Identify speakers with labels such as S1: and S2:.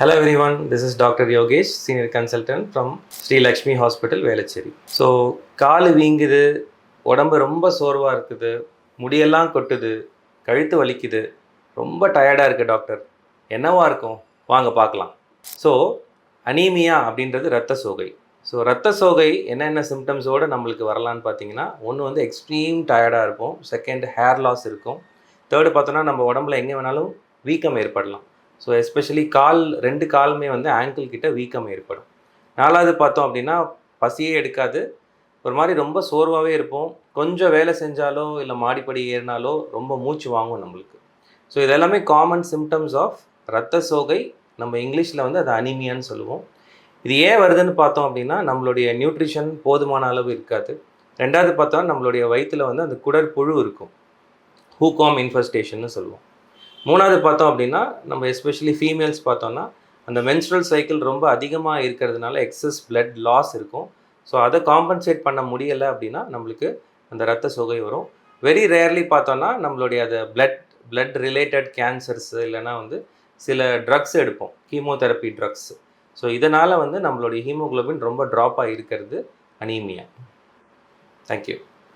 S1: Hello one this is doctor Yogesh senior consultant from Shri Lakshmi hospital Velachery so கால் வீங்குது உடம்பு ரொம்ப சோர்வாக இருக்குது முடியெல்லாம் கொட்டுது கழுத்து வலிக்குது ரொம்ப டயர்டாக இருக்குது டாக்டர் என்னவா இருக்கும்? வாங்க பார்க்கலாம். ஸோ அனீமியா அப்படின்றது ரத்த சோகை. ஸோ ரத்த சோகை என்னென்ன சிம்டம்ஸோடு நம்மளுக்கு வரலான்னு பார்த்தீங்கன்னா ஒன்று வந்து எக்ஸ்ட்ரீம் டயர்டாக இருக்கும் செகண்ட் ஹேர் லாஸ் இருக்கும். தேர்டு பார்த்தோன்னா நம்ம உடம்புல எங்கே வேணாலும் வீக்கம் ஏற்படலாம். ஸோ எஸ்பெஷலி கால் ரெண்டு காலுமே வந்து ஆங்கிள் கிட்ட வீக்கம் ஏற்படும். நாலாவது பார்த்தோம் அப்படின்னா பசியே எடுக்காது. ஒரு மாதிரி ரொம்ப சோர்வாகவே இருப்போம். கொஞ்சம் வேலை செஞ்சாலோ இல்லை மாடிப்படி ஏறினாலோ ரொம்ப மூச்சு வாங்கும் நம்மளுக்கு. ஸோ இதெல்லாமே காமன் சிம்டம்ஸ் ஆஃப் ரத்த சோகை. நம்ம இங்கிலீஷில் வந்து அது அனிமியான்னு சொல்லுவோம். இது ஏன் வருதுன்னு பார்த்தோம் அப்படின்னா நம்மளுடைய நியூட்ரிஷன் போதுமான அளவு இருக்காது. ரெண்டாவது பார்த்தோம் நம்மளுடைய வயிற்றில் வந்து அந்த குடற்புழு இருக்கும். ஹூகாம் இன்ஃபெஸ்டேஷன்னு சொல்லுவோம். மூணாவது பார்த்தோம் அப்படின்னா நம்ம எஸ்பெஷலி ஃபீமேல்ஸ் பார்த்தோம்னா அந்த மென்ஸ்ட்ரல் சைக்கிள் ரொம்ப அதிகமாக இருக்கிறதுனால எக்ஸஸ் பிளட் லாஸ் இருக்கும். ஸோ அதை காம்பன்சேட் பண்ண முடியலை அப்படின்னா நம்மளுக்கு அந்த ரத்த சுகை வரும். வெரி ரேர்லி பார்த்தோன்னா நம்மளுடைய அந்த பிளட் பிளட் ரிலேட்டட் கேன்சர்ஸ் இல்லைன்னா வந்து சில ட்ரக்ஸ் எடுப்போம். கீமோதெரப்பி ட்ரக்ஸ் ஸோ இதனால் வந்து நம்மளுடைய ஹீமோகுளோபின் ரொம்ப ட்ராப்பாக இருக்கிறது அனீமியா தேங்க்யூ